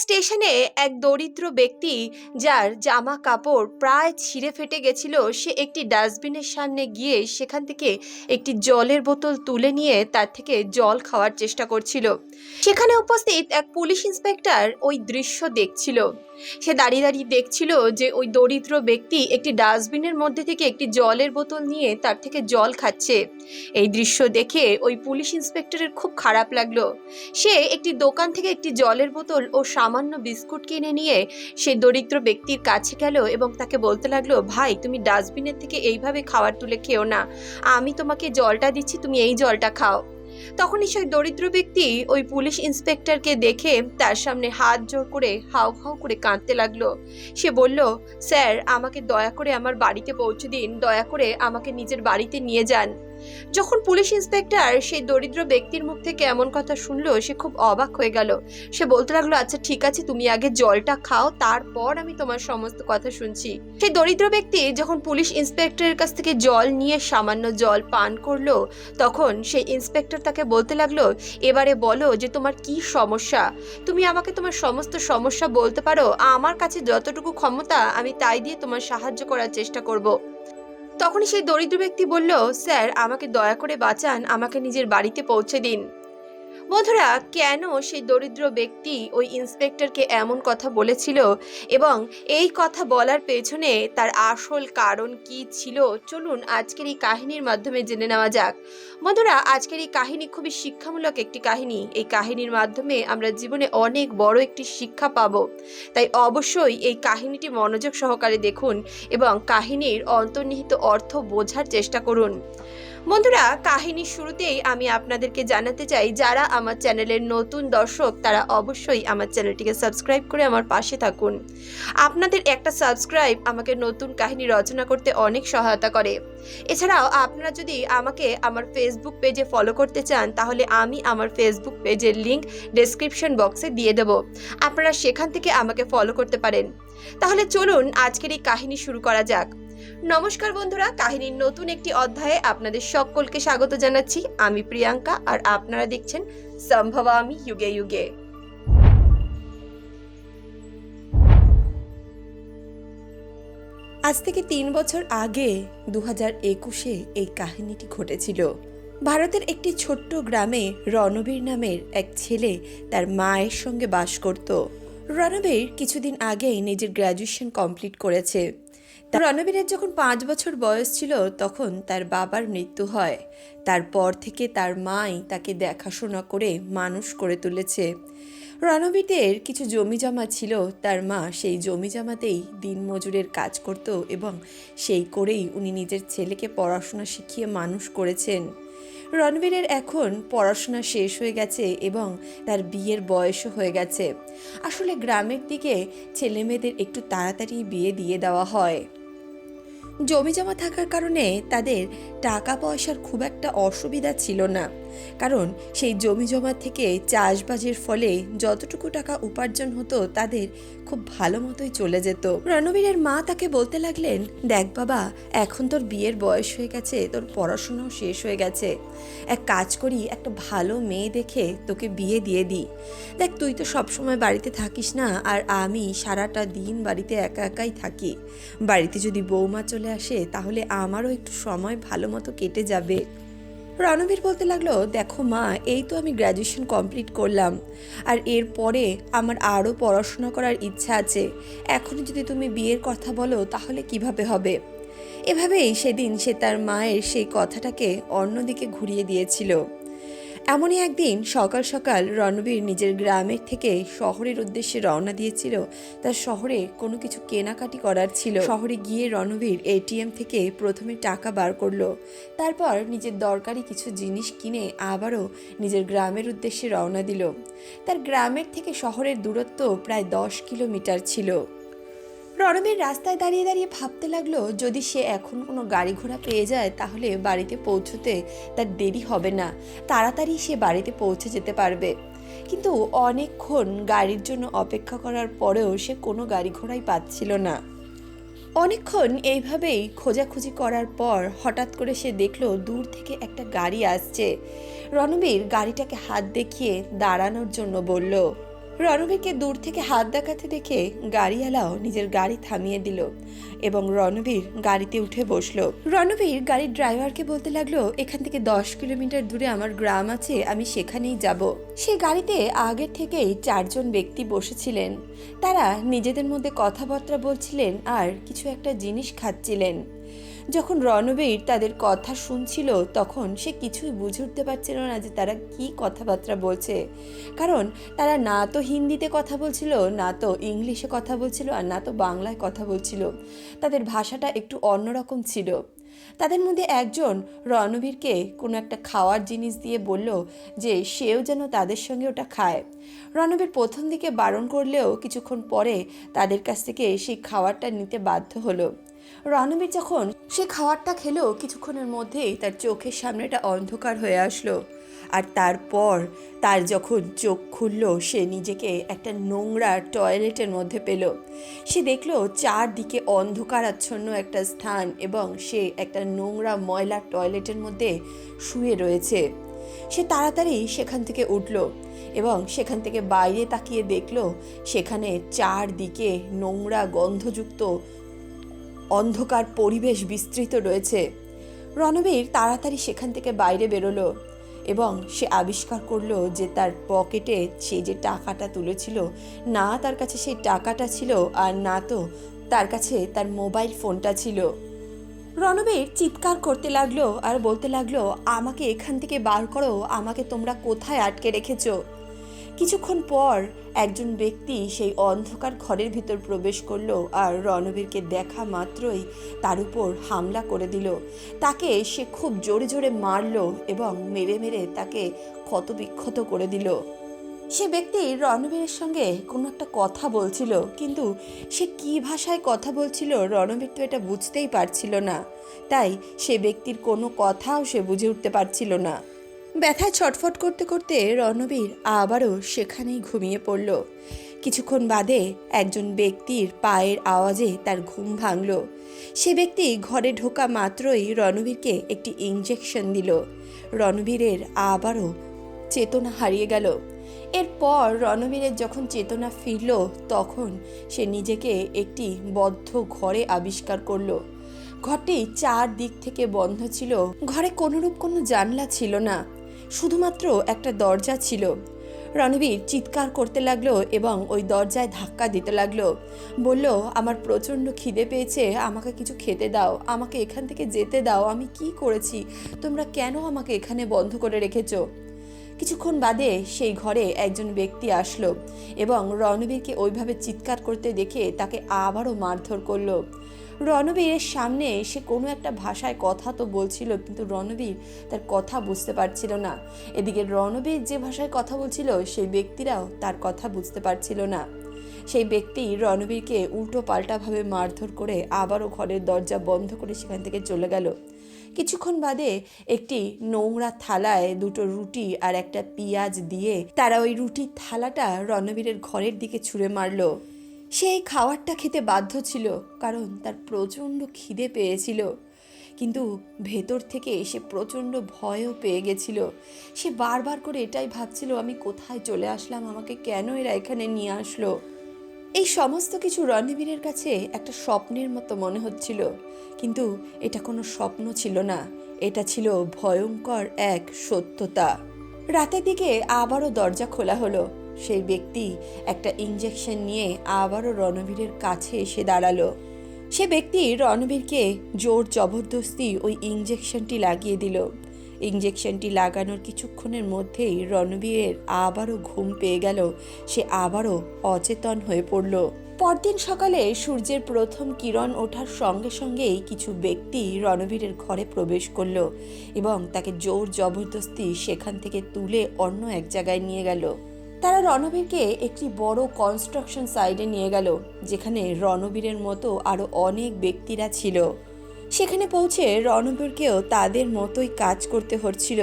স্টেশনে এক দরিদ্র ব্যক্তি যার জামা কাপড় প্রায় ছিঁড়ে ফেটে গেছিল, সে একটি ডাস্টবিনের সামনে গিয়ে সেখান থেকে একটি জলের বোতল তুলে নিয়ে তার থেকে জল খাওয়ার চেষ্টা করছিল। সেখানে উপস্থিত এক পুলিশ ইন্সপেক্টর ওই দৃশ্য দেখছিল। সে দাঁড়িয়ে দাঁড়িয়ে দেখছিল যে ওই দরিদ্র ব্যক্তি একটি ডাস্টবিনের মধ্যে থেকে একটি জলের বোতল নিয়ে তার থেকে জল খাচ্ছে। এই দৃশ্য দেখে ওই পুলিশ ইন্সপেক্টরের খুব খারাপ লাগল। সে একটি দোকান থেকে একটি জলের বোতল ও সামান্য বিস্কুট কিনে নিয়ে সেই দরিদ্র ব্যক্তির কাছে গেল এবং তাকে বলতে লাগল, ভাই, তুমি ডাস্টবিনের থেকে এইভাবে খাবার তুলে খেও না। আমি তোমাকে জলটা দিচ্ছি, তুমি এই জলটা খাও। তখনই সেই দরিদ্র ব্যক্তি ওই পুলিশ ইন্সপেক্টরকে দেখে তার সামনে হাত জোর করে হাউ হাউ করে কাঁদতে লাগল। সে বলল, স্যার, আমাকে দয়া করে আমার বাড়িতে পৌঁছে দিন। দয়া করে আমাকে নিজের বাড়িতে নিয়ে যান। যখন পুলিশ ইন্সপেক্টর সেই দরিদ্র ব্যক্তির মুখ থেকে এমন কথা শুনলো, সে খুব অবাক হয়ে গেল। সে বলতে লাগল আচ্ছা ঠিক আছে, তুমি আগে জলটা খাও, তারপর আমি তোমার সমস্ত কথা শুনছি। সেই দরিদ্র ব্যক্তি যখন পুলিশ ইন্সপেক্টরের কাছ থেকে জল নিয়ে সামান্য জল পান করল, তখন সেই ইন্সপেক্টর তাকে বলতে লাগল, এবারে বলো যে তোমার কি সমস্যা? তুমি আমাকে তোমার সমস্ত সমস্যা বলতে পারো? আমার কাছে যতটুকু ক্ষমতা, আমি তাই দিয়ে তোমার সাহায্য করার চেষ্টা করব। তখনই সেই দরিদ্র ব্যক্তি বলল, স্যার, আমাকে দয়া করে বাঁচান, আমাকে নিজের বাড়িতে পৌঁছে দিন। বন্ধুরা, কেন সেই দরিদ্র ব্যক্তি ওই ইন্সপেক্টরকে এমন কথা বলেছিল এবং এই কথা বলার পেছনে তার আসল কারণ কি ছিল? চলুন আজকের এই কাহিনীর মাধ্যমে জেনে নেওয়া যাক। বন্ধুরা, আজকের এই কাহিনী খুবই শিক্ষামূলক একটি কাহিনী। এই কাহিনীর মাধ্যমে আমরা জীবনে অনেক বড় একটি শিক্ষা পাব। তাই অবশ্যই এই কাহিনীটি মনোযোগ সহকারে দেখুন এবং কাহিনীর অন্তর্নিহিত অর্থ বোঝার চেষ্টা করুন। বন্ধুরা কাহিনীর শুরুতেই আমি আপনাদেরকে জানাতে চাই, যারা আমার চ্যানেলের নতুন দর্শক, তারা অবশ্যই আমার চ্যানেলটিকে সাবস্ক্রাইব করে আমার পাশে থাকুন। আপনাদের একটা সাবস্ক্রাইব আমাকে নতুন কাহিনী রচনা করতে অনেক সহায়তা করে। এছাড়াও, আপনারা যদি আমাকে আমার ফেসবুক পেজে ফলো করতে চান, তাহলে আমি আমার ফেসবুক পেজের লিংক ডেসক্রিপশন বক্সে দিয়ে দেব। আপনারা সেখান থেকে আমাকে ফলো করতে পারেন। তাহলে চলুন, আজকের এই কাহিনী শুরু করা যাক। নমস্কার বন্ধুরা, কাহিনীর নতুন একটি অধ্যায়ে আপনাদের সকলকে স্বাগত জানাচ্ছি। আমি প্রিয়াঙ্কা আর আপনারা দেখছেন সম্ভবামি যুগে যুগে। আজ থেকে তিন বছর আগে দু হাজার একুশে এই কাহিনীটি ঘটেছিল। ভারতের একটি ছোট্ট গ্রামে রণবীর নামের এক ছেলে তার মায়ের সঙ্গে বাস করত। রণবীর কিছুদিন আগেই নিজের গ্র্যাজুয়েশন কমপ্লিট করেছে। রণবীরের যখন পাঁচ বছর বয়স ছিল, তখন তার বাবার মৃত্যু হয়। তারপর থেকে তার মাই তাকে দেখাশোনা করে মানুষ করে তুলেছে। রণবীরের কিছু জমি জমা ছিল, তার মা সেই জমি জমাতেই দিনমজুরের কাজ করত এবং সেই করেই উনি নিজের ছেলেকে পড়াশোনা শিখিয়ে মানুষ করেছেন। রণবীরের এখন পড়াশোনা শেষ হয়ে গেছে এবং তার বিয়ের বয়সও হয়ে গেছে। আসলে গ্রামের দিকে ছেলে মেয়েদের একটু তাড়াতাড়ি বিয়ে দিয়ে দেওয়া হয়। জমি জমা থাকার কারণে তাদের টাকা পয়সার খুব একটা অসুবিধা ছিল না। কারণ সেই জমি জমা থেকে চাষবাজের ফলে যতটুকু টাকা উপার্জন হতো, তাদের খুব ভালো মতোই চলে যেত। রণবীরের মা তাকে বলতে লাগলেন, দেখ বাবা, এখন তোর বিয়ের বয়স হয়ে গেছে, তোর পড়াশোনাও শেষ হয়ে গেছে। এক কাজ করি, একটা ভালো মেয়ে দেখে তোকে বিয়ে দিয়ে দিই। দেখ, তুই তো সবসময় বাড়িতে থাকিস না, আর আমি সারাটা দিন বাড়িতে একা একাই থাকি। বাড়িতে যদি বৌমা চলে আসে, তাহলে আমারও একটু সময় ভালো মতো কেটে যাবে। রণবীর বলতে লাগল, দেখো মা, এই তো আমি গ্র্যাজুয়েশন কমপ্লিট করলাম। আর এরপরে আমার আরও পড়াশোনা করার ইচ্ছা আছে। এখন যদি তুমি বিয়ের কথা বলো, তাহলে কীভাবে হবে? এভাবেই সেদিন সে তার মায়ের সেই কথাটাকে অন্যদিকে ঘুরিয়ে দিয়েছিল। এমনই একদিন সকাল সকাল রণবীর নিজের গ্রামের থেকে শহরের উদ্দেশ্যে রওনা দিয়েছিল। তার শহরে কোনো কিছু কেনাকাটি করার ছিল। শহরে গিয়ে রণবীর এটিএম থেকে প্রথমে টাকা বার করল। তারপর নিজের দরকারি কিছু জিনিস কিনে আবারও নিজের গ্রামের উদ্দেশ্যে রওনা দিল। তার গ্রামের থেকে শহরের দূরত্ব প্রায় দশ কিলোমিটার ছিল। রণবীর রাস্তায় দাঁড়িয়ে দাঁড়িয়ে ভাবতে লাগল, যদি সে এখন কোনো গাড়ি ঘোড়া পেয়ে যায়, তাহলে বাড়িতে পৌঁছতে তার দেরি হবে না। তাড়াতাড়ি সে বাড়িতে পৌঁছে যেতে পারবে। কিন্তু অনেকক্ষণ গাড়ির জন্য অপেক্ষা করার পরেও সে কোনো গাড়ি ঘোড়াই পাচ্ছিল না। অনেকক্ষণ এইভাবেই খোঁজাখুঁজি করার পর হঠাৎ করে সে দেখল দূর থেকে একটা গাড়ি আসছে। রণবীর গাড়িটাকে হাত দেখিয়ে দাঁড়ানোর জন্য বলল রণবীরকে দূর থেকে হাত দেখাতে দেখে গাড়িওয়ালাও নিজের গাড়ি থামিয়ে দিল এবং রণবীর গাড়িতে উঠে বসল। রণবীর গাড়ির ড্রাইভারকে বলতে লাগল, এখান থেকে দশ কিলোমিটার দূরে আমার গ্রাম আছে, আমি সেখানেই যাব। সে গাড়িতে আগের থেকেই চারজন ব্যক্তি বসেছিলেন। তারা নিজেদের মধ্যে কথাবার্তা বলছিলেন আর কিছু একটা জিনিস খাচ্ছিলেন। যখন রণবীর তাদের কথা শুনছিল, তখন সে কিছুই বুঝে উঠতে পারছিল না যে তারা কি কথাবার্তা বলছে। কারণ তারা না তো হিন্দিতে কথা বলছিল, না তো ইংলিশে কথা বলছিল, আর না তো বাংলায় কথা বলছিল। তাদের ভাষাটা একটু অন্যরকম ছিল। তাদের মধ্যে একজন রণবীরকে কোনো একটা খাওয়ার জিনিস দিয়ে বলল যে সেও যেন তাদের সঙ্গে ওটা খায়। রণবীর প্রথম দিকে বারণ করলেও কিছুক্ষণ পরে তাদের কাছ থেকে সেই খাওয়ারটা নিতে বাধ্য হলো। রণবীর যখন সে খাবারটা খেলো, কিছুক্ষণের মধ্যেই তার চোখের সামনেটা অন্ধকার হয়ে আসলো। আর তারপর তার যখন চোখ খুলল, সে নিজেকে একটা নোংরা টয়লেটের মধ্যে পেল। সে দেখল চারদিকে অন্ধকারাচ্ছন্ন একটা স্থান এবং সে একটা নোংরা ময়লা টয়লেটের মধ্যে শুয়ে রয়েছে। সে তাড়াতাড়ি সেখান থেকে উঠল এবং সেখান থেকে বাইরে তাকিয়ে দেখল, সেখানে চারদিকে নোংরা গন্ধযুক্ত অন্ধকার পরিবেশ বিস্তৃত রয়েছে। রণবীর তাড়াতাড়ি সেখান থেকে বাইরে বেরোলো এবং সে আবিষ্কার করল যে তার পকেটে সে যে টাকাটা তুলেছিল, না তার কাছে সেই টাকাটা ছিল আর না তো তার কাছে তার মোবাইল ফোনটা ছিল। রণবীর চিৎকার করতে লাগল আর বলতে লাগল, আমাকে এখান থেকে বার করো, আমাকে তোমরা কোথায় আটকে রেখেছো? কিছুক্ষণ পর একজন ব্যক্তি সেই অন্ধকার ঘরের ভিতর প্রবেশ করল আর রণবীরকে দেখা মাত্রই তার উপর হামলা করে দিল। তাকে সে খুব জোরে জোরে মারলো এবং মেরে মেরে তাকে ক্ষতবিক্ষত করে দিল। সে ব্যক্তি রণবীরের সঙ্গে কোনো একটা কথা বলছিল, কিন্তু সে কী ভাষায় কথা বলছিল রণবীর তো এটা বুঝতেই পারছিল না। তাই সে ব্যক্তির কোনো কথাও সে বুঝে উঠতে পারছিল না। ব্যথায় ছটফট করতে করতে রণবীর আবারও সেখানেই ঘুমিয়ে পড়ল। কিছুক্ষণ বাদে একজন ব্যক্তির পায়ের আওয়াজে তার ঘুম ভাঙল। সে ব্যক্তি ঘরে ঢোকা মাত্রই রণবীরকে একটি ইঞ্জেকশন দিল। রণবীরের আবারও চেতনা হারিয়ে গেল। এরপর রণবীরের যখন চেতনা ফিরল, তখন সে নিজেকে একটি বদ্ধ ঘরে আবিষ্কার করল। ঘরটি চার দিক থেকে বন্ধ ছিল। ঘরে কোনোরূপ কোনো জানলা ছিল না। শুধুমাত্র একটা দরজা ছিল। রণবীর চিৎকার করতে লাগল এবং ওই দরজায় ধাক্কা দিতে লাগল। বলল, আমার প্রচণ্ড খিদে পেয়েছে, আমাকে কিছু খেতে দাও, আমাকে এখান থেকে যেতে দাও, আমি কি করেছি? তোমরা কেন আমাকে এখানে বন্ধ করে রেখেছো? কিছুক্ষণ বাদে সেই ঘরে একজন ব্যক্তি আসলো এবং রণবীরকে ওইভাবে চিৎকার করতে দেখে তাকে আবারও মারধর করল। রণবীরের সামনে সে কোনো একটা ভাষায় কথা তো বলছিল, কিন্তু রণবীর তার কথা বুঝতে পারছিল না। এদিকে রণবীর যে ভাষায় কথা বলছিল, সেই ব্যক্তিরাও তার কথা বুঝতে পারছিল না। সেই ব্যক্তি রণবীরকে উল্টো পাল্টাভাবে মারধর করে আবারও ঘরের দরজা বন্ধ করে সেখান থেকে চলে গেল। কিছুক্ষণ বাদে একটি নোংরা থালায় দুটো রুটি আর একটা পেঁয়াজ দিয়ে তারা ওই রুটির থালাটা রণবীরের ঘরের দিকে ছুঁড়ে মারলো। সে এই খাবারটা খেতে বাধ্য ছিল, কারণ তার প্রচণ্ড খিদে পেয়েছিল। কিন্তু ভেতর থেকে সে প্রচণ্ড ভয়ও পেয়ে গেছিল। সে বারবার করে এটাই ভাবছিল, আমি কোথায় চলে আসলাম? আমাকে কেন এরা এখানে নিয়ে আসলো? এই সমস্ত কিছু রণবীরের কাছে একটা স্বপ্নের মতো মনে হচ্ছিল। কিন্তু এটা কোনো স্বপ্ন ছিল না। এটা ছিল ভয়ঙ্কর এক সত্যতা। রাতের দিকে আবারও দরজা খোলা হলো। সেই ব্যক্তি একটা ইঞ্জেকশন নিয়ে আবারও রণবীরের কাছে এসে দাঁড়াল। সে ব্যক্তি রণবীরকে জোর জবরদস্তি ওই ইঞ্জেকশনটি লাগিয়ে দিল। ইঞ্জেকশনটি লাগানোর কিছুক্ষণের মধ্যেই রণবীরের আবারও ঘুম পেয়ে গেল। সে আবারও অচেতন হয়ে পড়ল। পরদিন সকালে সূর্যের প্রথম কিরণ ওঠার সঙ্গে সঙ্গেই কিছু ব্যক্তি রণবীরের ঘরে প্রবেশ করল এবং তাকে জোর জবরদস্তি সেখান থেকে তুলে অন্য এক জায়গায় নিয়ে গেল। তারা রণবীরকে একটি বড় কনস্ট্রাকশন সাইডে নিয়ে গেল, যেখানে রণবীরের মতো আরও অনেক ব্যক্তিরা ছিল। সেখানে পৌঁছে রণবীরকেও তাদের মতোই কাজ করতে হচ্ছিল।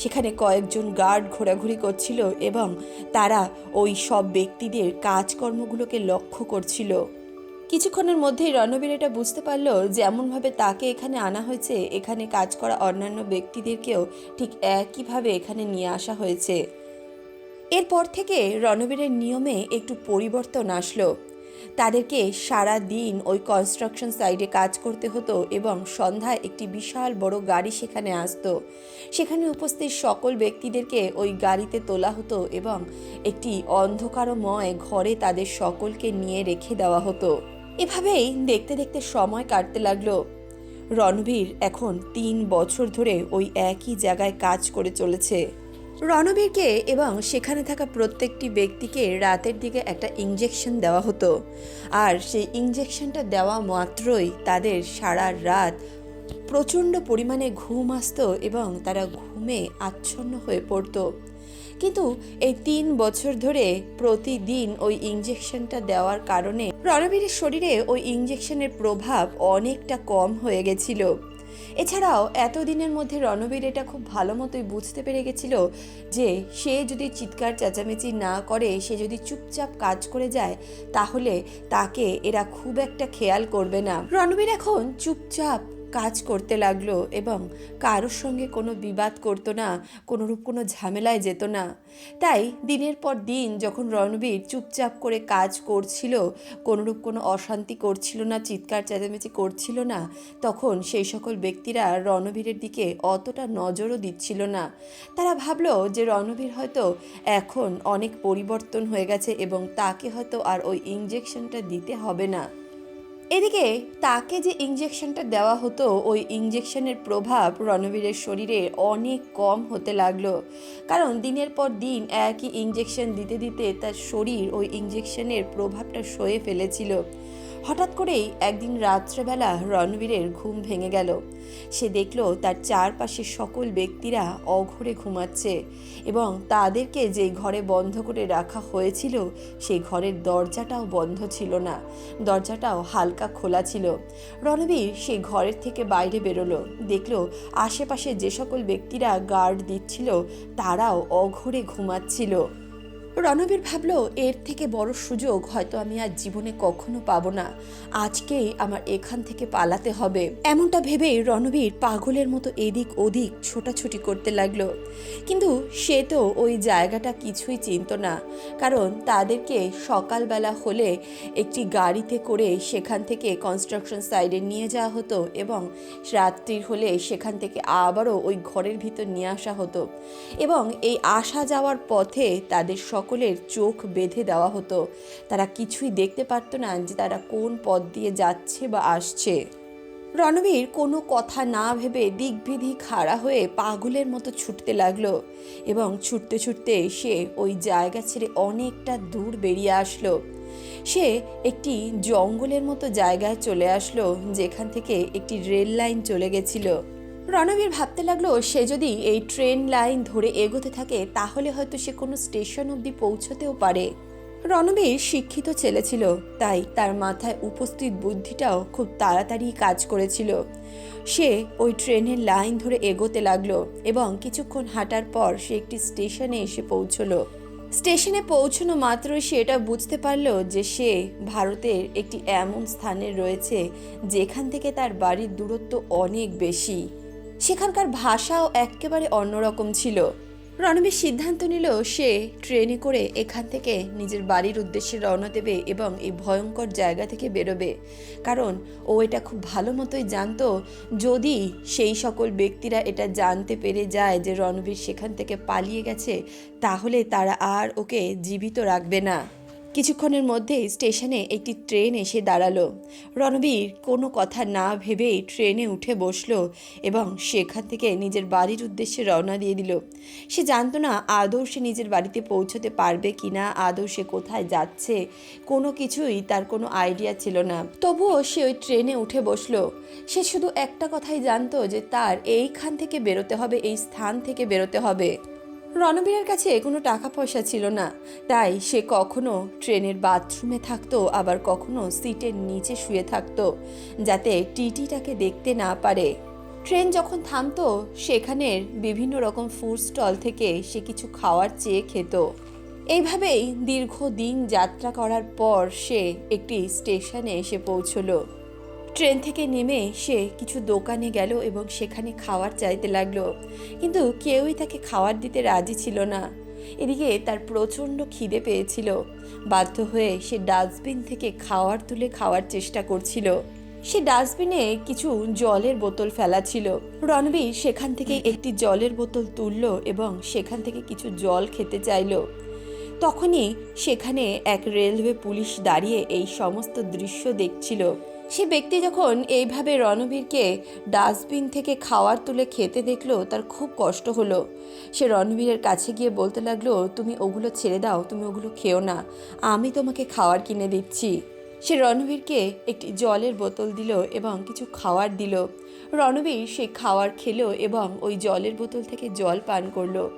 সেখানে কয়েকজন গার্ড ঘোরাঘুরি করছিল এবং তারা ওই সব ব্যক্তিদের কাজকর্মগুলোকে লক্ষ্য করছিল। কিছুক্ষণের মধ্যেই রণবীর এটা বুঝতে পারল যেমনভাবে তাকে এখানে আনা হয়েছে, এখানে কাজ করা অন্যান্য ব্যক্তিদেরকেও ঠিক একইভাবে এখানে নিয়ে আসা হয়েছে। এরপর থেকে রণবীরের নিয়মে একটু পরিবর্তন আসলো। তাদেরকে সারা দিন ওই কনস্ট্রাকশন সাইটে কাজ করতে হতো এবং সন্ধ্যায় একটি বিশাল বড় গাড়ি সেখানে আসতো। সেখানে উপস্থিত সকল ব্যক্তিদেরকে ওই গাড়িতে তোলা হতো এবং একটি অন্ধকারময় ঘরে তাদের সকলকে নিয়ে রেখে দেওয়া হতো। এভাবেই দেখতে দেখতে সময় কাটতে লাগল। রণবীর এখন তিন বছর ধরে ওই একই জায়গায় কাজ করে চলেছে। রণবীরকে এবং সেখানে থাকা প্রত্যেকটি ব্যক্তিকে রাতের দিকে একটা ইঞ্জেকশন দেওয়া হতো। আর সেই ইঞ্জেকশনটা দেওয়া মাত্রই তাদের সারা রাত প্রচণ্ড পরিমাণে ঘুম আসতো এবং তারা ঘুমে আচ্ছন্ন হয়ে পড়তো। কিন্তু এই তিন বছর ধরে প্রতিদিন ওই ইঞ্জেকশনটা দেওয়ার কারণে রণবীরের শরীরে ওই ইঞ্জেকশনের প্রভাব অনেকটা কম হয়ে গেছিল। এছাড়াও এতদিনের মধ্যে রণবীর এটা খুব ভালো মতোই বুঝতে পেরে গেছিল যে সে যদি চিৎকার চেঁচামেচি না করে, সে যদি চুপচাপ কাজ করে যায়, তাহলে তাকে এরা খুব একটা খেয়াল করবে না। রণবীর এখন চুপচাপ কাজ করতে লাগল এবং কারোর সঙ্গে কোনো বিবাদ করতো না, কোনোরূপ কোনো ঝামেলায় যেত না। তাই দিনের পর দিন যখন রণবীর চুপচাপ করে কাজ করছিল, কোনোরূপ কোনো অশান্তি করছিল না, চিৎকার চেঁচামেচি করছিল না, তখন সেই সকল ব্যক্তিরা রণবীরের দিকে অতটা নজরও দিচ্ছিল না। তারা ভাবলো যে রণবীর হয়তো এখন অনেক পরিবর্তন হয়ে গেছে এবং তাকে হয়তো আর ওই ইঞ্জেকশনটা দিতে হবে না। এদিকে তাকে যে ইঞ্জেকশনটা দেওয়া হতো, ওই ইঞ্জেকশনের প্রভাব রণবীরের শরীরে অনেক কম হতে লাগল। কারণ দিনের পর দিন একই ইঞ্জেকশন দিতে দিতে তার শরীর ওই ইঞ্জেকশনের প্রভাবটা সয়ে ফেলেছিল। হঠাৎ করেই একদিন রাত্রেবেলা রণবীরের ঘুম ভেঙে গেল। সে দেখল তার চারপাশে সকল ব্যক্তিরা অঘরে ঘুমাচ্ছে এবং তাদেরকে যে ঘরে বন্ধ করে রাখা হয়েছিল, সেই ঘরের দরজাটাও বন্ধ ছিল না। দরজাটাও হালকা খোলা ছিল। রণবীর সেই ঘরের থেকে বাইরে বেরোলো। দেখল আশেপাশে যে সকল ব্যক্তিরা গার্ড দিচ্ছিল, তারাও অঘরে ঘুমাচ্ছিল। রণবীর ভাবলো, এর থেকে বড় সুযোগ হয়তো আমি আর জীবনে কখনো পাবো না। আজকেই আমার এখান থেকে পালাতে হবে। এমনটা ভেবেই রণবীর পাগলের মতো এদিক ওদিক ছোটাছুটি করতে লাগল। কিন্তু সে তো ওই জায়গাটা কিছুই চিনত না, কারণ তাদেরকে সকালবেলা হলে একটি গাড়িতে করে সেখান থেকে কনস্ট্রাকশন সাইডে নিয়ে যাওয়া হতো এবং রাত্রির হলে সেখান থেকে আবারও ওই ঘরের ভিতর নিয়ে আসা হতো। এবং এই আসা যাওয়ার পথে তাদের সকলের চোখ বেঁধে দেওয়া হতো। তারা কিছুই দেখতে পারতো না যে তারা কোন পথ দিয়ে যাচ্ছে বা আসছে। রণবীর কোনো কথা না ভেবে দিকবিধি খাড়া হয়ে পাগলের মতো ছুটতে লাগল এবং ছুটতে ছুটতে সে ওই জায়গা ছেড়ে অনেকটা দূর বেরিয়ে আসলো। সে একটি জঙ্গলের মতো জায়গায় চলে আসলো, যেখান থেকে একটি রেল লাইন চলে গেছিল। রণবীর ভাবতে লাগল, সে যদি এই ট্রেন লাইন ধরে এগোতে থাকে, তাহলে হয়তো সে কোনো স্টেশন অবধি পৌঁছতেও পারে। রণবীর শিক্ষিত ছেলে ছিল, তাই তার মাথায় উপস্থিত বুদ্ধিটাও খুব তাড়াতাড়ি কাজ করেছিল। সে ওই ট্রেনের লাইন ধরে এগোতে লাগল এবং কিছুক্ষণ হাঁটার পর সে একটি স্টেশনে এসে পৌঁছলো। স্টেশনে পৌঁছানো মাত্রই সে এটা বুঝতে পারল যে সে ভারতের একটি এমন স্থানে রয়েছে, যেখান থেকে তার বাড়ির দূরত্ব অনেক বেশি। সেখানকার ভাষাও একেবারে অন্যরকম ছিল। রণবীর সিদ্ধান্ত নিল সে ট্রেনে করে এখান থেকে নিজের বাড়ির উদ্দেশ্যে রওনা দেবে এবং এই ভয়ঙ্কর জায়গা থেকে বেরোবে। কারণ ও এটা খুব ভালো মতোই জানতো, যদি সেই সকল ব্যক্তিরা এটা জানতে পেরে যায় যে রণবীর সেখান থেকে পালিয়ে গেছে, তাহলে তারা আর ওকে জীবিত রাখবে না। কিছুক্ষণের মধ্যেই স্টেশনে একটি ট্রেন এসে দাঁড়াল। রণবীর কোনো কথা না ভেবেই ট্রেনে উঠে বসল এবং সেখান থেকে নিজের বাড়ির উদ্দেশ্যে রওনা দিয়ে দিল। সে জানতো না আদৌ সে নিজের বাড়িতে পৌঁছতে পারবে কি না আদৌ সে কোথায় যাচ্ছে, কোনো কিছুই তার কোনো আইডিয়া ছিল না। তবুও সে ওই ট্রেনে উঠে বসল। সে শুধু একটা কথাই জানতো যে তার এইখান থেকে বেরোতে হবে, এই স্থান থেকে বেরোতে হবে। রণবীরের কাছে কোনো টাকা পয়সা ছিল না। তাই সে কখনো ট্রেনের বাথরুমে থাকতো, আবার কখনো সিটের নিচে শুয়ে থাকতো, যাতে টিটি তাকে দেখতে না পারে। ট্রেন যখন থামতো, সেখানের বিভিন্ন রকম ফুড স্টল থেকে সে কিছু খাওয়ার চেয়ে খেত। এইভাবেই দীর্ঘদিন যাত্রা করার পর সে একটি স্টেশনে এসে পৌঁছলো। ট্রেন থেকে নেমে সে কিছু দোকানে গেল এবং সেখানে খাওয়ার চাইতে লাগল। কিন্তু কেউই তাকে খাওয়ার দিতে রাজি ছিল না। এদিকে তার প্রচণ্ড খিদে পেয়েছিল। বাধ্য হয়ে সে ডাস্টবিন থেকে খাওয়ার তুলে খাওয়ার চেষ্টা করছিল। সে ডাস্টবিনে কিছু জলের বোতল ফেলা ছিল। রণবীর সেখান থেকে একটি জলের বোতল তুলল এবং সেখান থেকে কিছু জল খেতে চাইলো। তখনই সেখানে এক রেলওয়ে পুলিশ দাঁড়িয়ে এই সমস্ত দৃশ্য দেখছিল। সে ব্যক্তি যখন এইভাবে রণবীরকে ডাস্টবিন থেকে খাওয়ার তুলে খেতে দেখল, তার খুব কষ্ট হলো। সে রণবীরের কাছে গিয়ে বলতে লাগল, তুমি ওগুলো ছেড়ে দাও, তুমি ওগুলো খেও না। আমি তোমাকে খাওয়ার কিনে দিচ্ছি। সে রণবীরকে একটি জলের বোতল দিল এবং কিছু খাওয়ার দিল। রণবীর সে খাওয়ার খেলো এবং ওই জলের বোতল থেকে জল পান করল।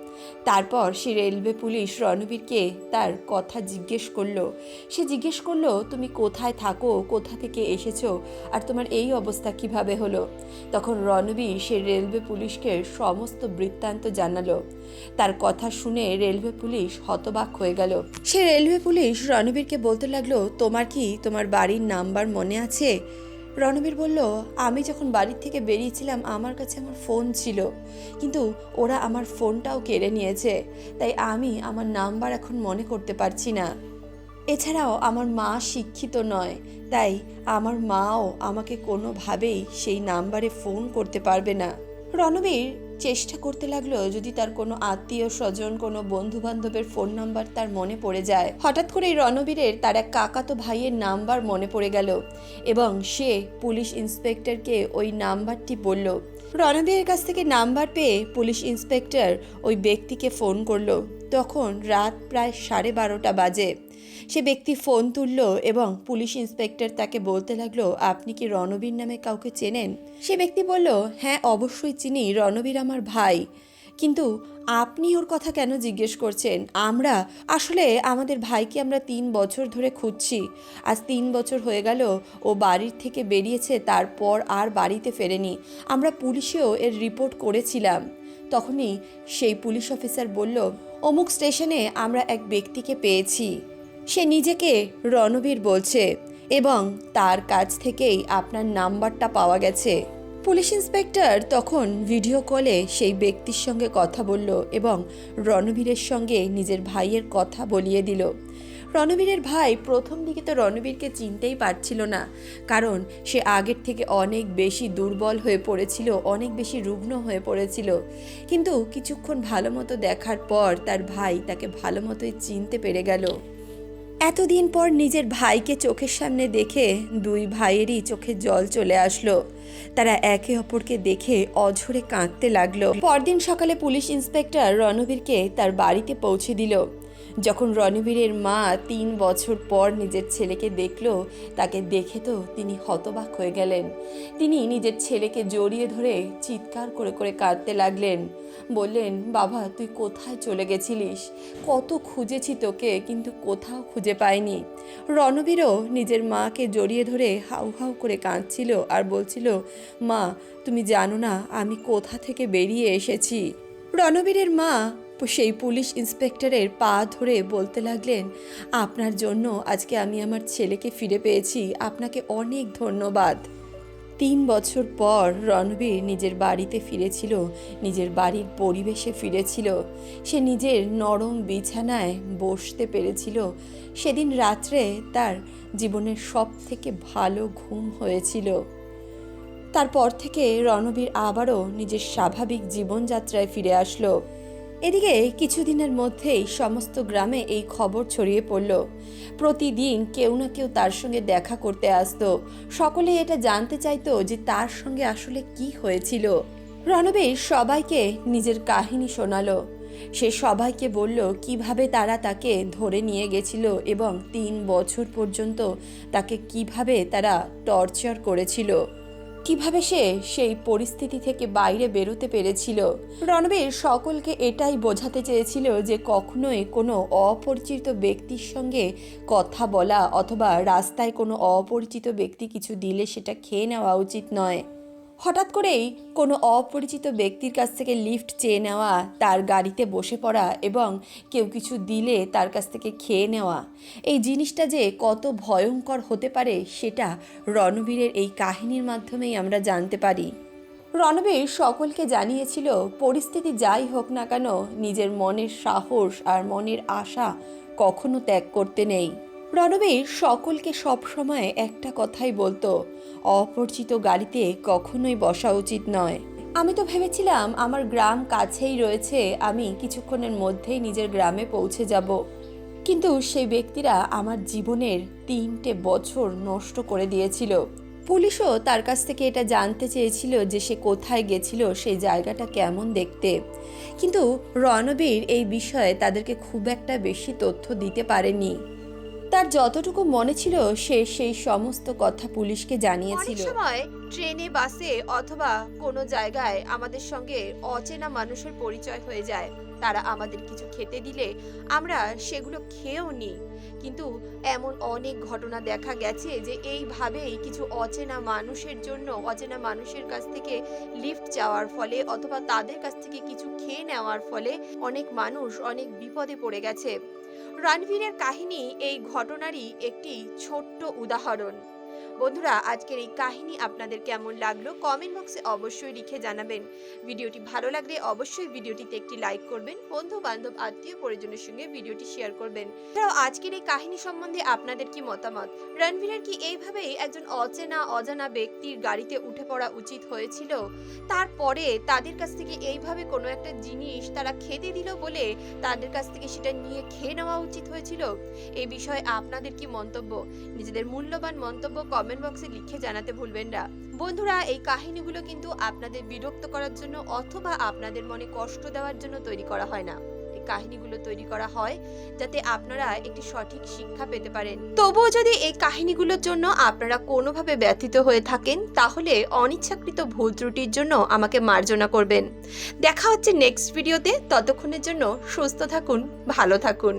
তারপর সে রেলওয়ে পুলিশ রণবীরকে তার কথা জিজ্ঞেস করল। সে জিজ্ঞেস করল, তুমি কোথায় থাকো? কোথা থেকে এসেছ? আর তোমার এই অবস্থা কীভাবে হলো? তখন রণবীর সে রেলওয়ে পুলিশকে সমস্ত বৃত্তান্ত জানালো। তার কথা শুনে রেলওয়ে পুলিশ হতবাক হয়ে গেল। সে রেলওয়ে পুলিশ রণবীরকে বলতে লাগল, তোমার কি তোমার বাড়ির নাম্বার মনে আছে? রণবীর বলল, আমি যখন বাড়ির থেকে বেরিয়েছিলাম, আমার কাছে আমার ফোন ছিল। কিন্তু ওরা আমার ফোনটাও কেড়ে নিয়েছে। তাই আমি আমার নাম্বার এখন মনে করতে পারছি না। এছাড়াও আমার মা শিক্ষিত নয়। তাই আমার মাও আমাকে কোনোভাবেই সেই নাম্বারে ফোন করতে পারবে না। রণবীর চেষ্টা করতে লাগল যদি তার কোনো আত্মীয় স্বজন, কোনো বন্ধু বান্ধবের ফোন নাম্বার তার মনে পড়ে যায়। হঠাৎ করে রণবীরের তার এক কাকাতো ভাইয়ের নাম্বার মনে পড়ে গেল এবং সে পুলিশ ইন্সপেক্টরকে ওই নাম্বারটি বলল। রণবীরের কাছ থেকে নাম্বার পেয়ে পুলিশ ইন্সপেক্টর ওই ব্যক্তিকে ফোন করল। তখন রাত প্রায় সাড়ে বারোটা বাজে। সে ব্যক্তি ফোন তুলল এবং পুলিশ ইন্সপেক্টর তাকে বলতে লাগল, আপনি কি রণবীর নামে কাউকে চেনেন? সে ব্যক্তি বলল হ্যাঁ অবশ্যই চিনি, রণবীর আমার ভাই। কিন্তু আপনি ওর কথা কেন জিজ্ঞেস করছেন? আমরা, আসলে আমাদের ভাইকে আমরা তিন বছর ধরে খুঁজছি। আজ তিন বছর হয়ে গেল, ও বাড়ির থেকে বেরিয়েছে, তারপর আর বাড়িতে ফেরেনি। আমরা পুলিশেও এর রিপোর্ট করেছিলাম। তখনই সেই পুলিশ অফিসার বলল, অমুক স্টেশনে আমরা এক ব্যক্তিকে পেয়েছি। সে নিজেকে রণবীর বলছে এবং তার কাছ থেকেই আপনার নাম্বারটা পাওয়া গেছে। পুলিশ ইন্সপেক্টর তখন ভিডিও কলে সেই ব্যক্তির সঙ্গে কথা বলল এবং রণবীরের সঙ্গে নিজের ভাইয়ের কথা বলিয়ে দিল। রণবীরের ভাই প্রথম দিকে তো রণবীরকে চিনতেই পারছিল না, কারণ সে আগের থেকে অনেক বেশি দুর্বল হয়ে পড়েছিল, অনেক বেশি রুগ্ন হয়ে পড়েছিল। কিন্তু কিছুক্ষণ ভালো মতো দেখার পর তার ভাই তাকে ভালো মতোই চিনতে পেরে গেল। এতদিন পর নিজের ভাইকে চোখের সামনে দেখে দুই ভাইয়েরই চোখে জল চলে আসলো। তারা একে অপরকে দেখে অঝরে কাঁদতে লাগল। পরদিন সকালে পুলিশ ইন্সপেক্টর রণবীরকে তার বাড়িতে পৌঁছে দিল। যখন রণবীরের মা তিন বছর পর নিজের ছেলেকে দেখল, তাকে দেখে তো তিনি হতবাক হয়ে গেলেন। তিনি নিজের ছেলেকে জড়িয়ে ধরে চিৎকার করে করে কাঁদতে লাগলেন। বললেন, বাবা, তুই কোথায় চলে গেছিলিস? কত খুঁজেছি তোকে, কিন্তু কোথাও খুঁজে পাইনি। রণবীরও নিজের মাকে জড়িয়ে ধরে হাউ হাউ করে কাঁদছিল আর বলছিল, মা, তুমি জানো না আমি কোথা থেকে বেরিয়ে এসেছি? রণবীরের মা সেই পুলিশ ইন্সপেক্টরের পা ধরে বলতে লাগলেন, আপনার জন্য আজকে আমি আমার ছেলেকে ফিরে পেয়েছি। আপনাকে অনেক ধন্যবাদ। তিন বছর পর রণবীর নিজের বাড়িতে ফিরেছিল, নিজের বাড়ির পরিবেশে ফিরেছিল। সে নিজের নরম বিছানায় বসতে পেরেছিল। সেদিন রাত্রে তার জীবনের সব থেকে ভালো ঘুম হয়েছিল। তারপর থেকে রণবীর আবারও নিজের স্বাভাবিক জীবনযাত্রায় ফিরে আসলো। এদিকে কিছুদিনের মধ্যেই সমস্ত গ্রামে এই খবর ছড়িয়ে পড়ল। প্রতিদিন কেউ না কেউ তার সঙ্গে দেখা করতে আসতো। সকলে এটা জানতে চাইতো যে তার সঙ্গে আসলে কি হয়েছিল। রণবীর সবাইকে নিজের কাহিনী শোনালো। সে সবাইকে বলল, কীভাবে তারা তাকে ধরে নিয়ে গেছিল এবং তিন বছর পর্যন্ত তাকে কীভাবে তারা টর্চার করেছিল? কীভাবে সে সেই পরিস্থিতি থেকে বাইরে বেরোতে পেরেছিল? রণবীর সকলকে এটাই বোঝাতে চেয়েছিল যে কখনোই কোনো অপরিচিত ব্যক্তির সঙ্গে কথা বলা অথবা রাস্তায় কোনো অপরিচিত ব্যক্তি কিছু দিলে সেটা খেয়ে নেওয়া উচিত নয়। হঠাৎ করেই কোনো অপরিচিত ব্যক্তির কাছ থেকে লিফট চেয়ে নেওয়া, তার গাড়িতে বসে পড়া এবং কেউ কিছু দিলে তার কাছ থেকে খেয়ে নেওয়া, এই জিনিসটা যে কত ভয়ঙ্কর হতে পারে সেটা রণবীরের এই কাহিনীর মাধ্যমেই আমরা জানতে পারি। রণবীর সকলকে জানিয়েছিল, পরিস্থিতি যাই হোক না কেন, নিজের মনের সাহস আর মনের আশা কখনো ত্যাগ করতে নেই। রণবীর সকলকে সবসময় একটা কথাই বলতো, অপরিচিত গাড়িতে কখনোই বসা উচিত নয়। আমি তো ভেবেছিলাম, আমার গ্রাম কাছেই রয়েছে, আমি কিছুক্ষণের মধ্যেই নিজের গ্রামে পৌঁছে যাব। কিন্তু সেই ব্যক্তিরা আমার জীবনের তিনটে বছর নষ্ট করে দিয়েছিল। পুলিশও তার কাছ থেকে এটা জানতে চেয়েছিল যে সে কোথায় গেছিল, সেই জায়গাটা কেমন দেখতে। কিন্তু রণবীর এই বিষয়ে তাদেরকে খুব একটা বেশি তথ্য দিতে পারেনি। তার যতটুকু মনে ছিল সে সেই সমস্ত কথা পুলিশকে জানিয়েছিল। সময় ট্রেনে বাসে অথবা কোনো জায়গায় আমাদের সঙ্গে অচেনা মানুষের পরিচয় হয়ে যায়। তারা আমাদের কিছু খেতে দিলে আমরা সেগুলো খেয়েও নিই। কিন্তু এমন অনেক ঘটনা দেখা গেছে যে এইভাবেই কিছু অচেনা মানুষের জন্য অচেনা মানুষের কাছ থেকে লিফট যাওয়ার ফলে অথবা তাদের কাছ থেকে কিছু খেয়ে নেওয়ার ফলে অনেক মানুষ অনেক বিপদে পড়ে গেছে। রণবীরের কাহিনী এই ঘটনারই একটি ছোট্ট উদাহরণ। বন্ধুরা, আজকের এই কাহিনী আপনাদের কেমন লাগল কমেন্ট বক্সে অবশ্যই লিখে জানাবেন। ভিডিওটি ভালো লাগলে অবশ্যই ভিডিওটিতে একটি লাইক করবেন বন্ধু বান্ধব আত্মীয় পরিজনের সঙ্গে ভিডিওটি শেয়ার করবেন। এছাড়াও আজকের এই কাহিনী সম্বন্ধে আপনাদের কি মতামত? রণবীরের কি এইভাবেই একজন অচেনা, অজানা ব্যক্তির গাড়িতে উঠে পড়া উচিত হয়েছিল? তারপরে তাদের কাছ থেকে এইভাবে কোনো একটা জিনিস তারা খেতে দিল বলে তাদের কাছ থেকে সেটা নিয়ে খেয়ে নেওয়া উচিত হয়েছিল? এই বিষয়ে আপনাদের কি মন্তব্য? নিজেদের মূল্যবান মন্তব্য কমেন্ট বক্সে লিখে জানাতে ভুলবেন না। বন্ধুরা, এই কাহিনীগুলো কিন্তু আপনাদের বিরক্ত করার জন্য অথবা আপনাদের মনে কষ্ট দেওয়ার জন্য তৈরি করা হয় না। এই কাহিনীগুলো তৈরি করা হয় যাতে আপনারা একটি সঠিক শিক্ষা পেতে পারেন। তবুও যদি এই কাহিনীগুলোর জন্য আপনারা কোনোভাবে ব্যথিত হয়ে থাকেন, তাহলে অনিচ্ছাকৃত ভুল ত্রুটির জন্য আমাকে মার্জনা করবেন। দেখা হচ্ছে নেক্সট ভিডিওতে ততক্ষণের জন্য সুস্থ থাকুন, ভালো থাকুন।